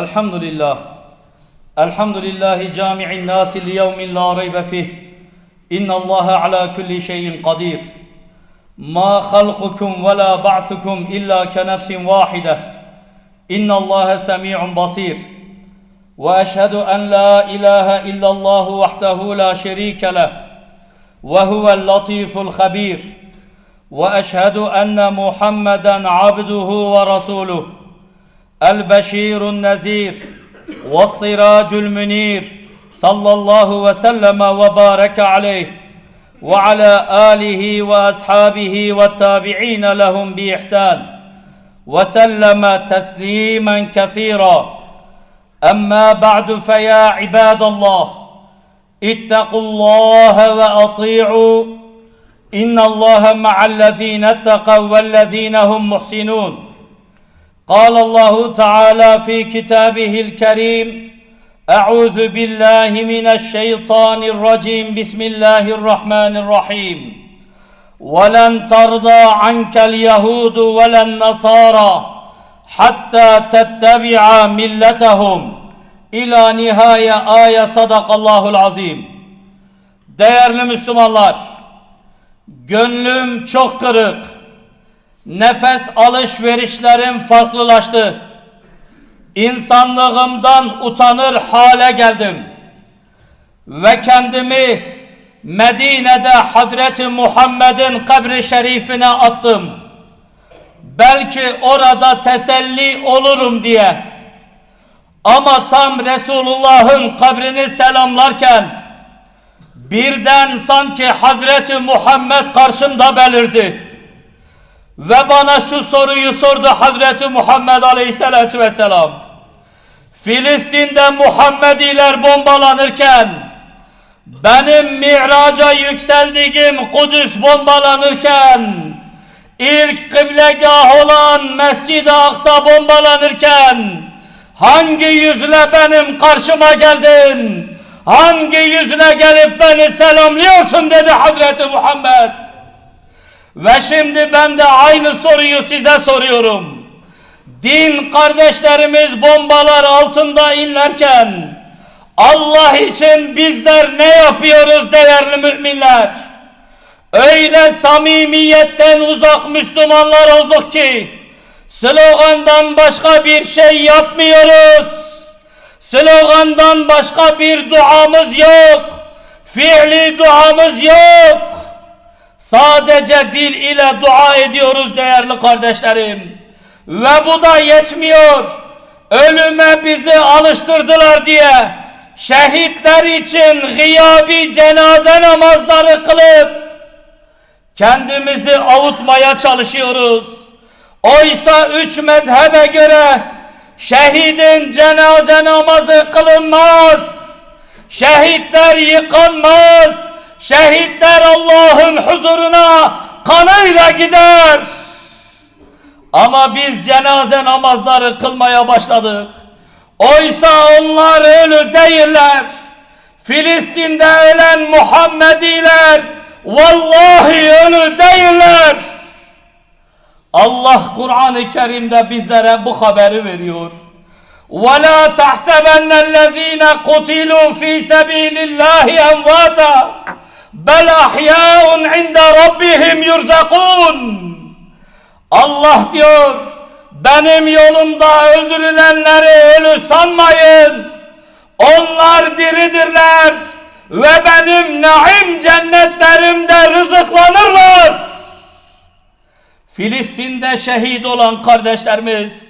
الحمد لله الحمد لله جامع الناس ليوم لا ريب فيه إن الله على كل شيء قدير ما خلقكم ولا بعثكم إلا كنفس واحدة إن الله سميع بصير وأشهد أن لا إله إلا الله وحده لا شريك له وهو اللطيف الخبير واشهد ان محمدا عبده ورسوله البشير النذير والسراج المنير صلى الله وسلم وبارك عليه وعلى آله وأصحابه والتابعين لهم بإحسان وسلم تسليما كثيرا. أما بعد فيا عباد الله اتقوا الله وأطيعوا. إن الله مع الذين اتقوا والذين هم محسنون. قال الله تعالى في كتابه الكريم اعوذ بالله من الشيطان الرجيم بسم الله الرحمن الرحيم ولن ترضى عنك اليهود ولا النصارى حتى تتبع ملتهم İla nihaye aya sadakallahul azim. Değerli Müslümanlar, gönlüm çok kırık. Nefes alışverişlerim farklılaştı. İnsanlığımdan utanır hale geldim. Ve kendimi Medine'de Hazreti Muhammed'in kabri şerifine attım. Belki orada teselli olurum diye. Ama tam Resulullah'ın kabrini selamlarken birden sanki Hazreti Muhammed karşımda belirdi. Ve bana şu soruyu sordu Hazreti Muhammed Aleyhisselatü Vesselam. Filistin'de Muhammediler bombalanırken benim miraca yükseldiğim Kudüs bombalanırken ilk kıblegah olan Mescid-i Aksa bombalanırken Hangi yüzle benim karşıma geldin? Hangi yüzle gelip beni selamlıyorsun dedi Hazreti Muhammed. Ve şimdi ben de aynı soruyu size soruyorum. Din kardeşlerimiz bombalar altında inlerken Allah için bizler ne yapıyoruz değerli müminler? Öyle samimiyetten uzak Müslümanlar olduk ki Slogandan başka bir şey yapmıyoruz. Slogandan başka bir duamız yok. Fiili duamız yok. Sadece dil ile dua ediyoruz değerli kardeşlerim. Ve bu da yetmiyor. Ölüme bizi alıştırdılar diye şehitler için gıyabi cenaze namazları kılıp kendimizi avutmaya çalışıyoruz. Oysa üç mezhebe göre şehidin cenaze namazı kılınmaz. Şehitler yıkanmaz. Şehitler Allah'ın huzuruna kanıyla gider. Ama biz cenaze namazları kılmaya başladık. Oysa onlar ölü değiller. Filistin'de ölen Muhammediler vallahi ölü değiller. Allah Kur'an-ı Kerim'de bizlere bu haberi veriyor. وَلَا تَحْسَبَنَّ الَّذ۪ينَ قُتِلُوا ف۪ي سَب۪يلِ اللّٰهِ اَنْوَاتًا Bel ahyâun inde rabbihim yurzakûn. Allah diyor benim yolumda öldürülenleri ölü sanmayın. Onlar diridirler ve benim naim cennetlerimde rızıklanırlar. Filistin'de şehit olan kardeşlerimiz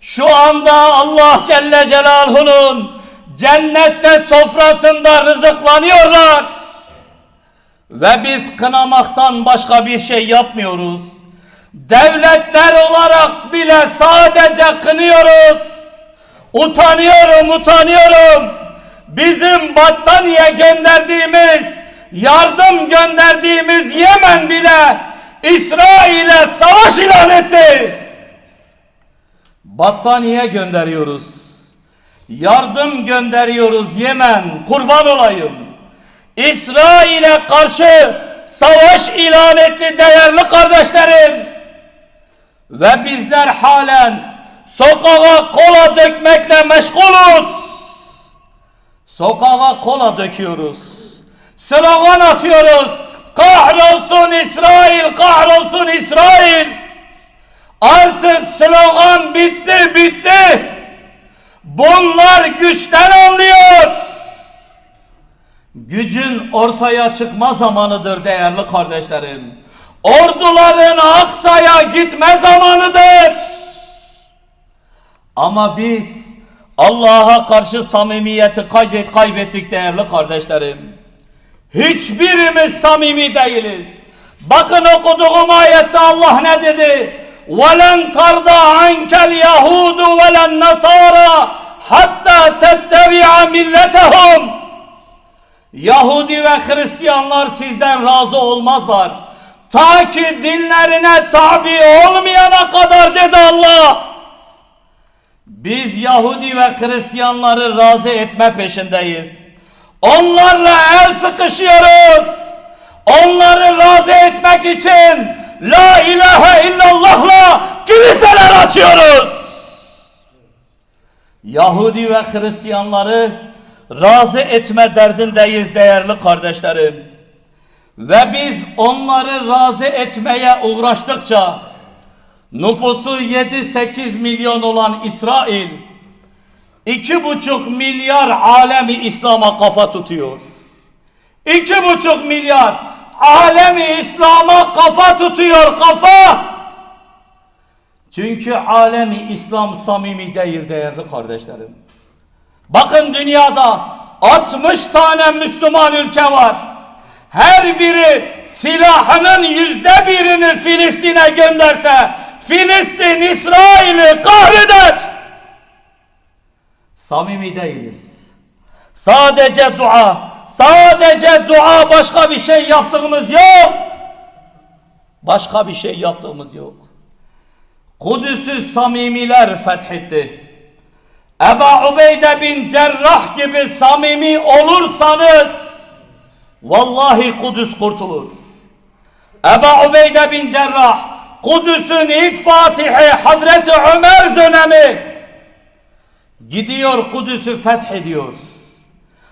şu anda Allah Celle Celaluhu'nun cennette sofrasında rızıklanıyorlar. Ve biz kınamaktan başka bir şey yapmıyoruz. Devletler olarak bile sadece kınıyoruz. Utanıyorum, utanıyorum. Bizim battaniye gönderdiğimiz, yardım gönderdiğimiz Yemen bile İsrail'e savaş ilan etti. Battaniye gönderiyoruz. Yardım gönderiyoruz Yemen. Kurban olayım. İsrail'e karşı savaş ilan etti değerli kardeşlerim. Ve bizler halen Sokağa kola dökmekle meşguluz. Sokağa kola döküyoruz. Slogan atıyoruz. Kahrolsun İsrail, kahrolsun İsrail. Artık slogan bitti, bitti. Bunlar güçten anlıyor. Gücün ortaya çıkma zamanıdır değerli kardeşlerim. Orduların Aksa'ya gitme zamanıdır. Ama biz Allah'a karşı samimiyeti kaydet kaybettik değerli kardeşlerim. Hiçbirimiz samimi değiliz. Bakın okuduğum ayette Allah ne dedi? وَلَنْ تَرْضَى عَنْكَ الْيَهُودُ وَلَا النَّصَارَى حَتَّى تَتَّبِعَ مِلَّتَهُمْ Yahudi ve Hristiyanlar sizden razı olmazlar. Ta ki dinlerine tabi olmayana kadar dedi Allah. Biz Yahudi ve Hristiyanları razı etme peşindeyiz. Onlarla el sıkışıyoruz. Onları razı etmek için La ilahe illallah'la kiliseler açıyoruz. Yahudi ve Hristiyanları razı etme derdindeyiz değerli kardeşlerim. Ve biz onları razı etmeye uğraştıkça nüfusu 7-8 milyon olan İsrail iki buçuk milyar alemi İslam'a kafa tutuyor. İki buçuk milyar alemi İslam'a kafa tutuyor kafa. Çünkü alemi İslam samimi değil değerli kardeşlerim. Bakın dünyada 60 tane Müslüman ülke var. Her biri silahının yüzde birini Filistin'e gönderse Filistin İsrail'i kahreder. Samimi değiliz. Sadece dua, sadece dua başka bir şey yaptığımız yok. Başka bir şey yaptığımız yok. Kudüs'ü samimiler fethetti. Eba Ubeyde bin Cerrah gibi samimi olursanız vallahi Kudüs kurtulur. Eba Ubeyde bin Cerrah Kudüs'ün ilk fatihi Hazreti Ömer dönemi gidiyor Kudüs'ü fethediyor.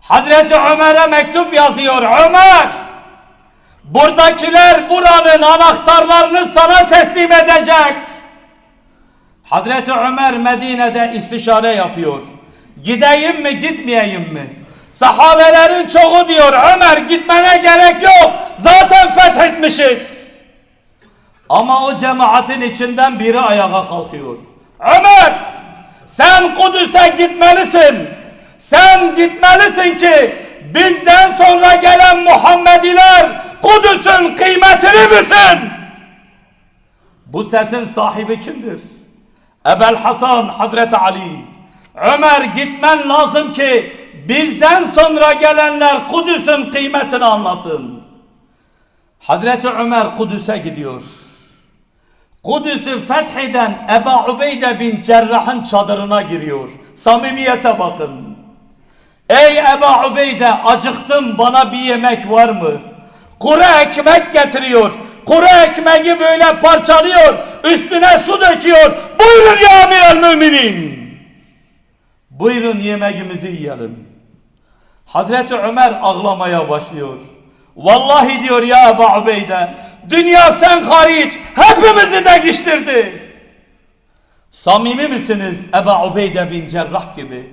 Hazreti Ömer'e mektup yazıyor. Ömer buradakiler buranın anahtarlarını sana teslim edecek. Hazreti Ömer Medine'de istişare yapıyor. Gideyim mi gitmeyeyim mi? Sahabelerin çoğu diyor Ömer gitmene gerek yok. Zaten fethetmişiz. Ama o cemaatin içinden biri ayağa kalkıyor. Ömer sen Kudüs'e gitmelisin. Sen gitmelisin ki bizden sonra gelen Muhammediler Kudüs'ün kıymetini bilsin. Bu sesin sahibi kimdir? Ebel Hasan Hazreti Ali. Ömer gitmen lazım ki bizden sonra gelenler Kudüs'ün kıymetini anlasın. Hazreti Ömer Kudüs'e gidiyor. Kudüs'ü fetheden Eba Ubeyde bin Cerrah'ın çadırına giriyor. Samimiyete bakın. Ey Eba Ubeyde acıktım bana bir yemek var mı? Kuru ekmek getiriyor. Kuru ekmeği böyle parçalıyor. Üstüne su döküyor. Buyurun ya emir müminin. Buyurun yemeğimizi yiyelim. Hazreti Ömer ağlamaya başlıyor. Vallahi diyor ya Ebu Ubeyde. Dünya sen hariç hepimizi değiştirdi. Samimi misiniz Ebu Ubeyde bin Cerrah gibi?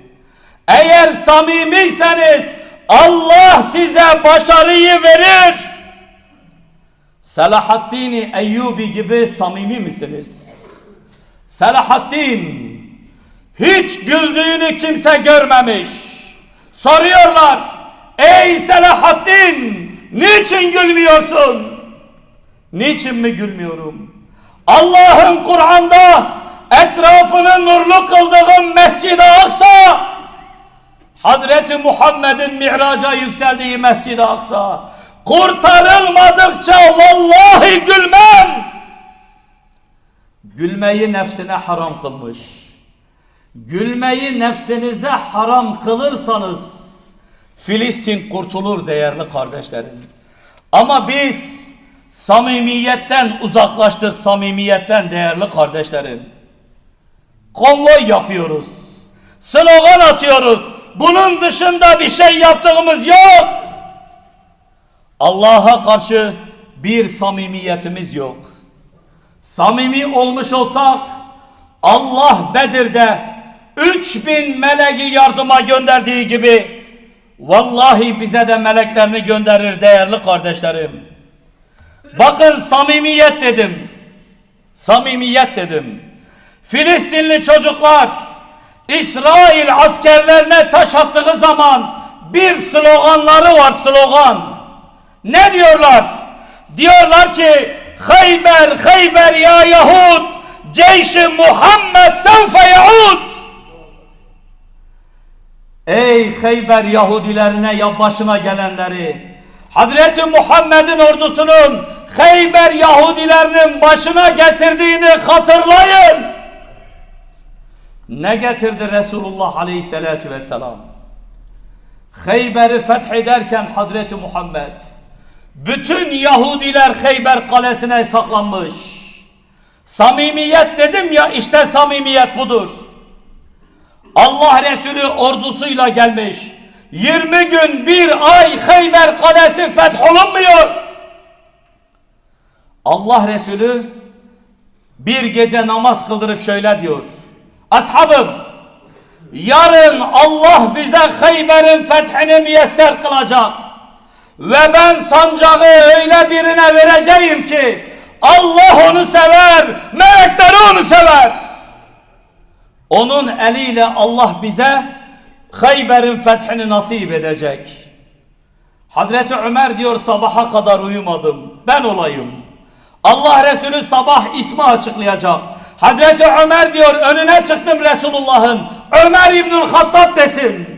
Eğer samimiyseniz Allah size başarıyı verir. Selahaddin Eyyubi gibi samimi misiniz? Selahaddin hiç güldüğünü kimse görmemiş. Soruyorlar. Ey Selahaddin niçin gülmüyorsun? Niçin mi gülmüyorum? Allah'ın Kur'an'da etrafını nurlu kıldığım Mescid-i Aksa Hazreti Muhammed'in miraca yükseldiği Mescid-i Aksa kurtarılmadıkça vallahi gülmem. Gülmeyi nefsine haram kılmış. Gülmeyi nefsinize haram kılırsanız Filistin kurtulur değerli kardeşlerim. Ama biz samimiyetten uzaklaştık samimiyetten değerli kardeşlerim. konvoy yapıyoruz. Slogan atıyoruz. Bunun dışında bir şey yaptığımız yok. Allah'a karşı bir samimiyetimiz yok. Samimi olmuş olsak Allah Bedir'de 3000 meleği yardıma gönderdiği gibi vallahi bize de meleklerini gönderir değerli kardeşlerim. Bakın samimiyet dedim. Samimiyet dedim. Filistinli çocuklar İsrail askerlerine taş attığı zaman bir sloganları var slogan. Ne diyorlar? Diyorlar ki Hayber Hayber ya Yahud Ceyşi Muhammed sevfe yaud Ey Hayber Yahudilerine ya başına gelenleri Hazreti Muhammed'in ordusunun Hayber Yahudilerinin başına getirdiğini hatırlayın. Ne getirdi Resulullah Aleyhisselatü Vesselam? Hayber'i fethederken Hazreti Muhammed bütün Yahudiler Hayber kalesine saklanmış. Samimiyet dedim ya işte samimiyet budur. Allah Resulü ordusuyla gelmiş. 20 gün bir ay Hayber kalesi fetholunmuyor. Allah Resulü bir gece namaz kıldırıp şöyle diyor. Ashabım yarın Allah bize Hayber'in fethini müyesser kılacak. Ve ben sancağı öyle birine vereceğim ki Allah onu sever, melekleri onu sever. Onun eliyle Allah bize Hayber'in fethini nasip edecek. Hazreti Ömer diyor sabaha kadar uyumadım. Ben olayım. Allah Resulü sabah ismi açıklayacak. Hazreti Ömer diyor önüne çıktım Resulullah'ın. Ömer İbnül Hattab desin.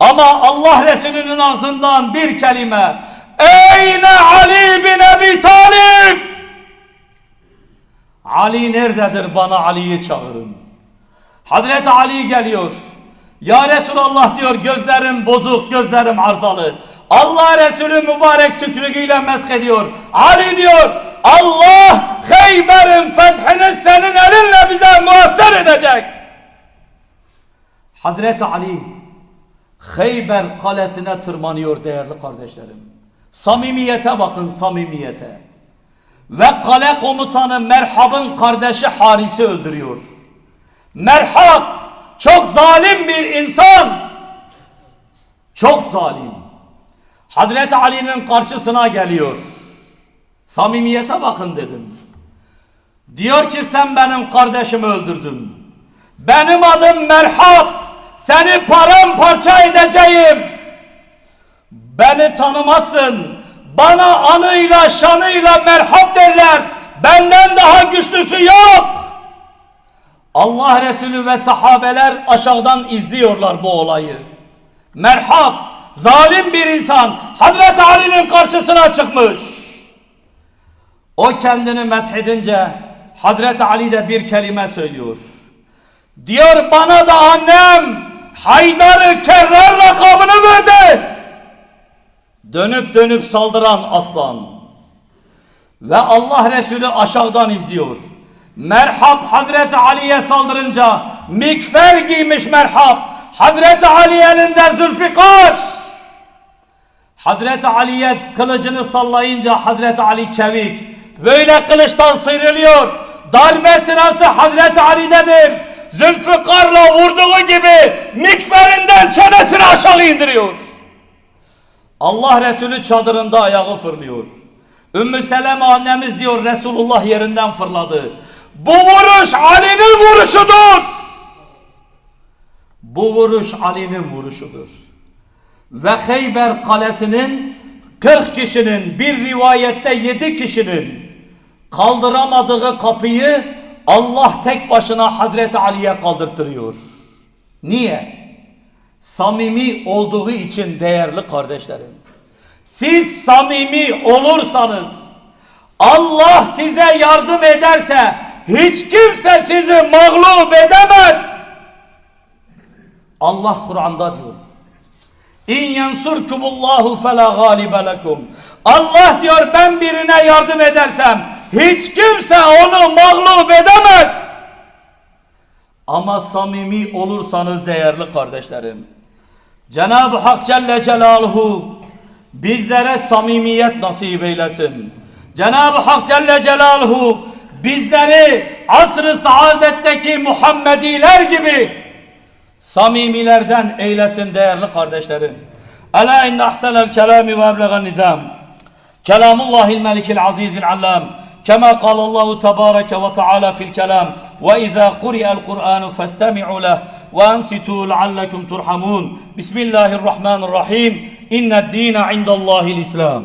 Ama Allah Resulü'nün ağzından bir kelime. Eyne Ali bin Ebi Talib. Ali nerededir bana Ali'yi çağırın. Hazreti Ali geliyor. Ya Resulallah diyor gözlerim bozuk, gözlerim arızalı. Allah Resulü mübarek tükrüğüyle mesk ediyor. Ali diyor Allah Hayber'in fethini senin elinle bize muasser edecek. Hazreti Ali Hayber kalesine tırmanıyor değerli kardeşlerim. Samimiyete bakın samimiyete. Ve kale komutanı Merhab'ın kardeşi Haris'i öldürüyor. Merhab çok zalim bir insan. Çok zalim. Hazreti Ali'nin karşısına geliyor. Samimiyete bakın dedim. Diyor ki sen benim kardeşimi öldürdün. Benim adım Merhab. Seni paramparça edeceğim. Beni tanımazsın. Bana anıyla şanıyla merhab derler. Benden daha güçlüsü yok. Allah Resulü ve sahabeler aşağıdan izliyorlar bu olayı. Merhab, zalim bir insan Hazreti Ali'nin karşısına çıkmış. O kendini methedince Hazreti Ali de bir kelime söylüyor. Diyor bana da annem Haydar'ı Kerrar lakabını verdi. Dönüp dönüp saldıran aslan. Ve Allah Resulü aşağıdan izliyor. Merhab Hazreti Ali'ye saldırınca mikfer giymiş Merhab. Hazreti Ali elinde Zülfikar. Hazreti Ali'ye kılıcını sallayınca Hazreti Ali çevik. Böyle kılıçtan sıyrılıyor. Darbe sırası Hazreti Ali'dedir. Zülfikar'la vurduğu gibi mikferinden çenesini aşağı indiriyor. Allah Resulü çadırında ayağı fırlıyor. Ümmü Seleme annemiz diyor Resulullah yerinden fırladı. Bu vuruş Ali'nin vuruşudur. Bu vuruş Ali'nin vuruşudur. Ve Heyber kalesinin 40 kişinin bir rivayette 7 kişinin kaldıramadığı kapıyı Allah tek başına Hazreti Ali'ye kaldırtırıyor. Niye? Samimi olduğu için değerli kardeşlerim. Siz samimi olursanız Allah size yardım ederse hiç kimse sizi mağlup edemez. Allah Kur'an'da diyor. İn yensurkumullahu fela galibe lekum. Allah diyor ben birine yardım edersem hiç kimse onu mağlup edemez. Ama samimi olursanız değerli kardeşlerim. Cenab-ı Hak Celle Celaluhu bizlere samimiyet nasip eylesin. Cenab-ı Hak Celle Celaluhu bizleri asr-ı saadetteki Muhammediler gibi samimilerden eylesin değerli kardeşlerim. Ela inne ahsenel kelami ve eblegan nizam. Kelamullahil melikil azizil allam. كما قال الله تبارك وتعالى في الكلام وإذا قرئ القرآن فاستمعوا له وأنصتوا لعلكم ترحمون. بسم الله الرحمن الرحيم. إن الدين عند الله الإسلام.